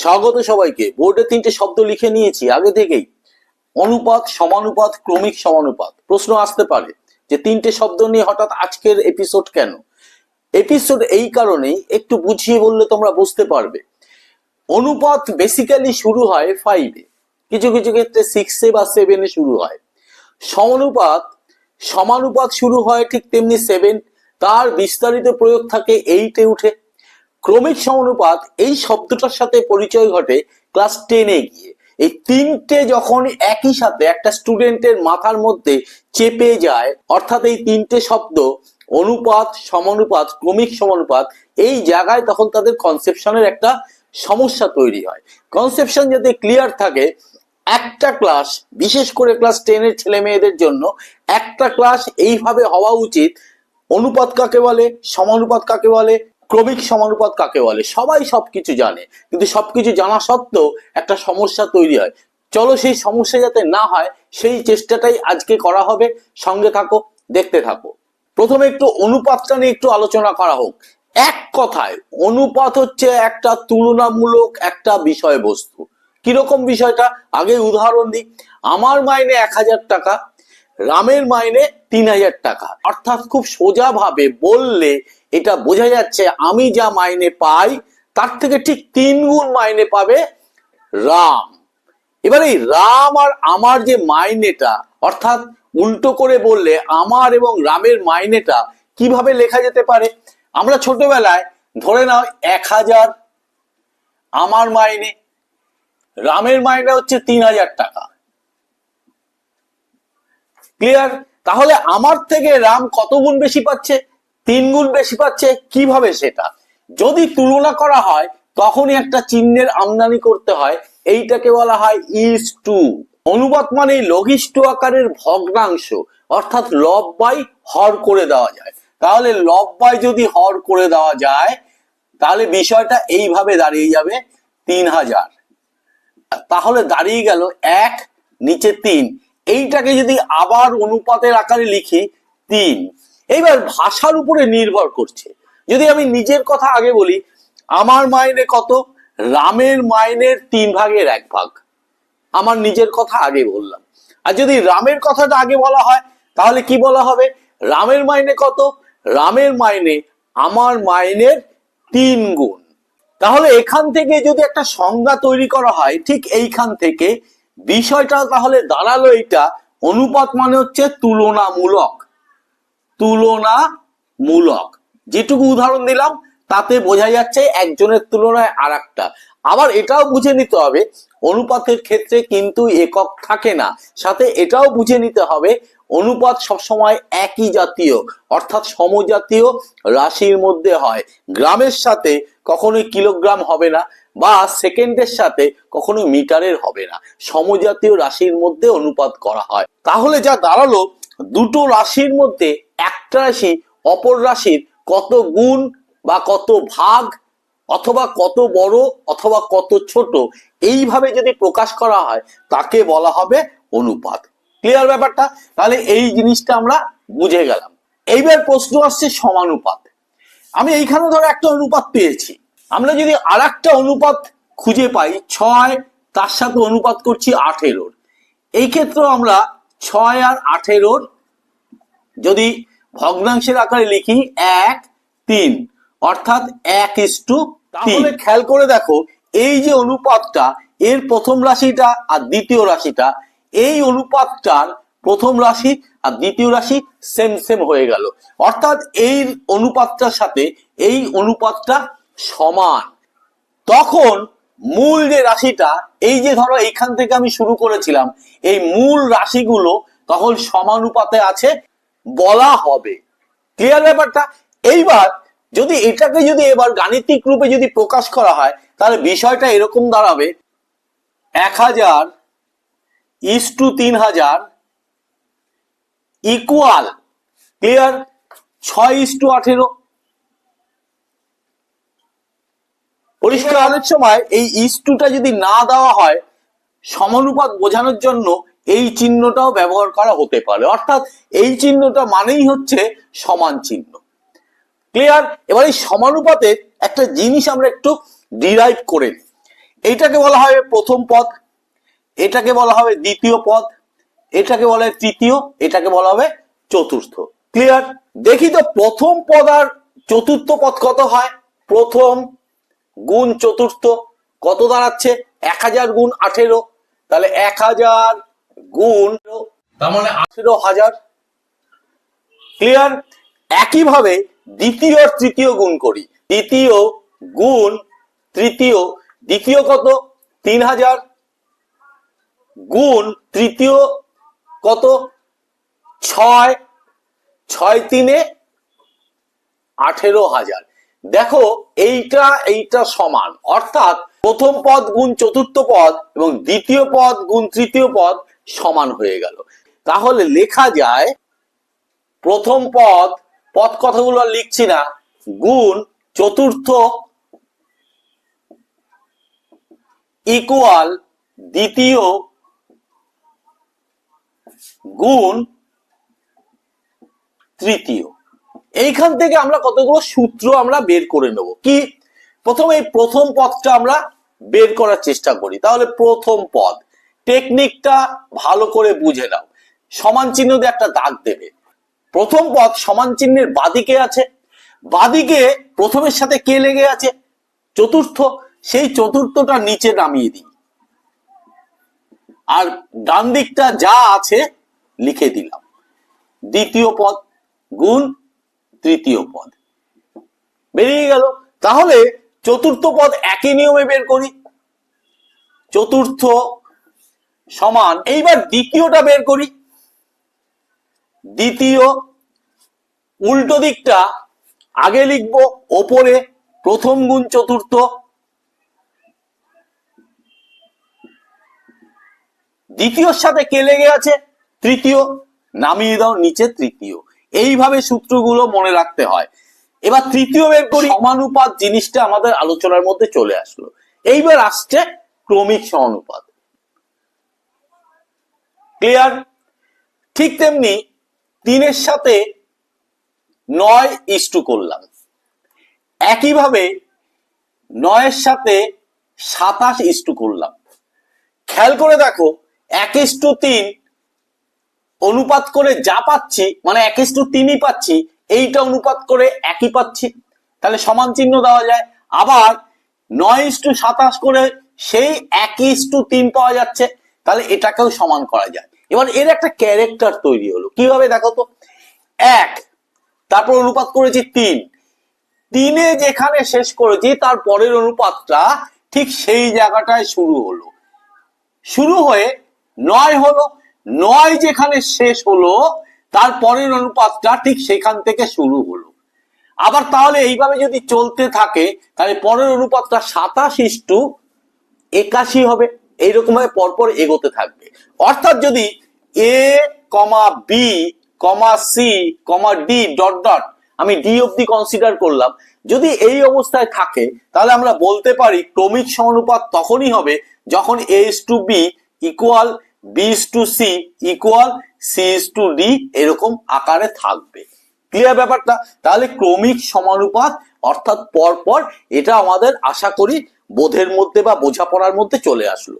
স্বাগত সবাইকে। বোর্ডে তিনটে শব্দ লিখে নিয়েছি, আগে থেকেই। অনুপাত, সমানুপাত, ক্রমিক সমানুপাত। প্রশ্ন আসতে পারে যে তিনটে শব্দ নিয়ে হঠাৎ আজকের এপিসোড কেন? এপিসোড এই কারণেই একটু বুঝিয়ে বললে তোমরা বুঝতে পারবে। অনুপাত বেসিক্যালি শুরু হয় ফাইভে কিছু কিছু ক্ষেত্রে সিক্সে বা সেভেনে শুরু হয়। সমানুপাত সমানুপাত শুরু হয় ঠিক তেমনি সেভেন তার বিস্তারিত প্রয়োগ থাকে এইটে উঠে। ক্রমিক সমানুপাত এই শব্দটার সাথে পরিচয় ঘটে ক্লাস টেনে গিয়ে। এই তিনটে যখন একই সাথে একটা স্টুডেন্টের মাথার মধ্যে চেপে যায়, অর্থাৎ এই তিনটে শব্দ, অনুপাত, সমানুপাত, ক্রমিক সমানুপাত, এই জায়গায় তখন তাদের কনসেপশনের একটা সমস্যা তৈরি হয়। কনসেপশন যাতে ক্লিয়ার থাকে, একটা ক্লাস বিশেষ করে ক্লাস টেনের ছেলে মেয়েদের জন্য, একটা ক্লাস এইভাবে হওয়া উচিত, অনুপাত কাকে বলে, সমানুপাত কাকে বলে ক্রমিক সমানুপাত কাকে বলে? সবাই সবকিছু জানে, কিন্তু সবকিছু জানা সত্ত্বেও একটা সমস্যা তৈরি হয়। চলো সেই সমস্যা যাতে না হয়, সেই চেষ্টাটাই আজকে করা হবে। সঙ্গে থাকো, দেখতে থাকো। প্রথমে একটু অনুপাতটা নিয়ে একটু আলোচনা করা হোক। এক কথায়, অনুপাত হচ্ছে একটা তুলনামূলক একটা বিষয়বস্তু। কীরকম বিষয়টা? আগে উদাহরণ দিই। আমার মাইনে এক হাজার টাকা রামের মাইনে তিন হাজার টাকা। অর্থাৎ খুব সোজা ভাবে বললে এটা বোঝা যাচ্ছে আমি যা মাইনে পাই, তার থেকে ঠিক তিন গুণ মাইনে পাবে রাম। এবার এই রাম আর আমার যে মাইনেটা, অর্থাৎ উল্টো করে বললে আমার এবং রামের মাইনেটা কীভাবে লেখা যেতে পারে? আমরা ছোটবেলায় ধরে নাও এক হাজার, আমার মাইনে, রামের মাইনে হচ্ছে তিন হাজার টাকা। ক্লিয়ার তাহলে আমার থেকে রাম কত গুণ বেশি পাচ্ছে? তিন গুণ বেশি পাচ্ছে? কীভাবে সেটা? যদি তুলনা করা হয়, তখনই একটা চিহ্নের আমদানি করতে হয়। এইটাকে বলা হয় ইস টু অনুবাদ মানে লঘিষ্ঠ আকারের ভগ্নাংশ, অর্থাৎ লব বাই হর করে দেওয়া যায়। তাহলে লব বাই যদি হর করে দেওয়া যায়, তাহলে বিষয়টা এইভাবে দাঁড়িয়ে যাবে, তিন হাজার। তাহলে দাঁড়িয়ে গেল এক, নিচে তিন। এইটাকে যদি আবার অনুপাতের আকারে লিখি, তিন। এইবার ভাষার উপরে নির্ভর করছে। যদি আমি নিজের কথা আগে বলি, আমার মাইনে কত? রামের মাইনের তিন ভাগের এক ভাগ। আমার নিজের কথা আগে বললাম। আর যদি রামের কথাটা আগে বলা হয়, তাহলে কি বলা হবে? রামের মাইনে কত? রামের মাইনে আমার মাইনের তিন গুণ। তাহলে এখান থেকে যদি একটা সংজ্ঞা তৈরি করা হয়, ঠিক এইখান থেকে বিষয়টা তাহলে দাঁড়াল এইটা, অনুপাত মানে হচ্ছে তুলনামূলক তুলনামূলক। যেটুকু উদাহরণ দিলাম, তাতে বোঝা যাচ্ছে একজনের তুলনায় আর আবার এটাও বুঝে নিতে হবে, অনুপাতের ক্ষেত্রে কিন্তু একক থাকে না। সাথে এটাও বুঝে নিতে হবে অনুপাত সবসময় একই জাতীয়, অর্থাৎ সমজাতীয় রাশির মধ্যে হয়। গ্রামের সাথে কখনোই কিলোগ্রাম হবে না বা সেকেন্ডের সাথে কখনো মিটারের হবে না। সমজাতীয় রাশির মধ্যে অনুপাত করা হয়। তাহলে যা দাঁড়াল, দুটো রাশির মধ্যে একটা রাশি অপর রাশির কত গুণ বা কত ভাগ অথবা কত বড় অথবা কত ছোট, এইভাবে যদি প্রকাশ করা হয়, তাকে বলা হবে অনুপাত। ক্লিয়ার ব্যাপারটা? তাহলে এই জিনিসটা আমরা বুঝে গেলাম। এইবার প্রশ্ন আসছে সমানুপাত। আমি এইখানে ধরো একটা অনুপাত পেয়েছি। আমরা যদি আর একটা অনুপাত খুঁজে পাই, ছয়, তার সাথে অনুপাত করছি আঠেরোর। এই ক্ষেত্রে আমরা ছয় আর আঠেরোর যদি ভগ্নাংশের আকারে লিখি এক, তিন, অর্থাৎ এক ইস টু তাহলে খেয়াল করে দেখো, এই যে অনুপাতটা, এর প্রথম রাশিটা আর দ্বিতীয় রাশিটা এই অনুপাতটার প্রথম রাশি আর দ্বিতীয় রাশি সেম সেম হয়ে গেল। অর্থাৎ এই অনুপাতটার সাথে এই অনুপাতটা সমান। তখন মূল যে রাশিটা, এই যে ধরো এইখান থেকে আমি শুরু করেছিলাম, এই মূল রাশিগুলো তখন সমানুপাতে আছে বলা হবে। ক্লিয়ার ব্যাপারটা? এইবার যদি এটাকে যদি এবার গাণিতিক রূপে যদি প্রকাশ করা হয়, তাহলে বিষয়টা এরকম দাঁড়াবে। এক হাজার ইস টু তিন হাজার ইকুয়াল ক্লিয়ার ছয় ইস টু আঠেরো। পরিষ্কার সময়, এই ইস টুটা যদি না দেওয়া হয়, সমানুপাত বোঝানোর জন্য এই চিহ্নটাও ব্যবহার করা হতে পারে। অর্থাৎ এই চিহ্নটা মানেই হচ্ছে সমান চিহ্ন। ক্লিয়ার এবার এই সমানুপাতের একটা জিনিস আমরা একটু ডিরাইভ করে নিই। এইটাকে বলা হয় প্রথম পদ। এটাকে বলা হবে দ্বিতীয় পদ এটাকে বলা হয় তৃতীয় এটাকে বলা হবে চতুর্থ। ক্লিয়ার দেখি তো প্রথম পদ আর চতুর্থ পদ কত হয়? প্রথম গুণ চতুর্থ কত দাঁড়াচ্ছে? এক হাজার গুণ আঠেরো। তাহলে এক হাজার গুণ তার মানে আঠেরো হাজার। ক্লিয়ার একইভাবে দ্বিতীয় আর তৃতীয় গুণ করি। দ্বিতীয় গুণ তৃতীয়। দ্বিতীয় কত? তিন হাজার। গুণ তৃতীয় কত? ছয়। ছয় তিনে আঠেরো হাজার। দেখো, এইটা এইটা সমান। অর্থাৎ প্রথম পদ গুণ চতুর্থ পদ এবং দ্বিতীয় পদ গুণ তৃতীয় পদ সমান হয়ে গেল। তাহলে লেখা যায়, প্রথম পদ পদ কথাগুলো লিখছি না, গুণ চতুর্থ ইকুয়াল দ্বিতীয় গুণ তৃতীয়। এইখান থেকে আমরা কতগুলো সূত্র আমরা বের করে নেব? কি? প্রথমে এই প্রথম পদটা আমরা বের করার চেষ্টা করি। তাহলে প্রথম পদ টেকনিকটা ভালো করে বুঝে নাও। সমান চিহ্ন দিয়ে একটা দাগ দেবে। প্রথম পদ সমান চিহ্নের বাদিকে আছে। বাদিকে প্রথমের সাথে কে লেগে আছে? চতুর্থ। সেই চতুর্থটা নিচে নামিয়ে দিই। আর ডান দিকটা যা আছে লিখে দিলাম। দ্বিতীয় পদ গুণ তৃতীয় পদ। বেরিয়ে গেল। তাহলে চতুর্থ পদ একই নিয়মে বের করি। চতুর্থ সমান, এইবার দ্বিতীয়টা বের করি। দ্বিতীয় উল্টো দিকটা আগে লিখব, ওপরে প্রথম গুণ চতুর্থ দ্বিতীয়র সাথে কে লেগে আছে? তৃতীয়। নামিয়ে দাও নিচে তৃতীয়। এইভাবে সূত্রগুলো মনে রাখতে হয়। এবার তৃতীয় বের করি। সমানুপাত জিনিসটা আমাদের আলোচনার মধ্যে চলে আসলো। এইবার আসছে ক্রমিক সমানুপাত। ক্লিয়ার? ঠিক তেমনি তিনের সাথে নয় ইস্টু করলাম। একইভাবে নয়ের সাথে সাতাশ ইস্টু করলাম। খেয়াল করে দেখো এক ইস্টু তিন অনুপাত করে যা পাচ্ছি মানে এক ইস্টু তিনই পাচ্ছি, এইটা অনুপাত করে একই পাচ্ছি। তাহলে সমান চিহ্ন দেওয়া যায়। আবার নয় ইস্টু সাতাশ করে সেই এক ইস্টু তিন পাওয়া যাচ্ছে, তাহলে এটাকেও সমান করা যায়। এবার এর একটা ক্যারেক্টার তৈরি হলো। কীভাবে দেখো তো? এক, তারপর অনুপাত করেছি তিন। তিনে যেখানে শেষ করেছি, তার পরের অনুপাতটা ঠিক সেই জায়গাটায় শুরু হলো। শুরু হয়ে নয় হলো, নয় যেখানে শেষ হলো, তার পরের অনুপাতটা ঠিক সেখান থেকে শুরু হলো। আবার তাহলে এইভাবে যদি চলতে থাকে, তাহলে পরের অনুপাতটা সাতাশ ইস্টু একাশি হবে। এইরকম ভাবে পরপর এগোতে থাকবে। অর্থাৎ যদি A comma B comma C comma D dot dot আমি ডি অব্দি কনসিডার করলাম। যদি এই অবস্থায় থাকে, তাহলে আমরা বলতে পারি ক্রমিক সমানুপাত তখনই হবে যখন A is to B equal B to C equal C to D এরকম আকারে থাকবে। ক্লিয়ার ব্যাপারটা? তাহলে ক্রমিক সমানুপাত, অর্থাৎ পরপর এটা আমাদের আশা করি বোধের মধ্যে বা বোঝাপড়ার মধ্যে চলে আসলো।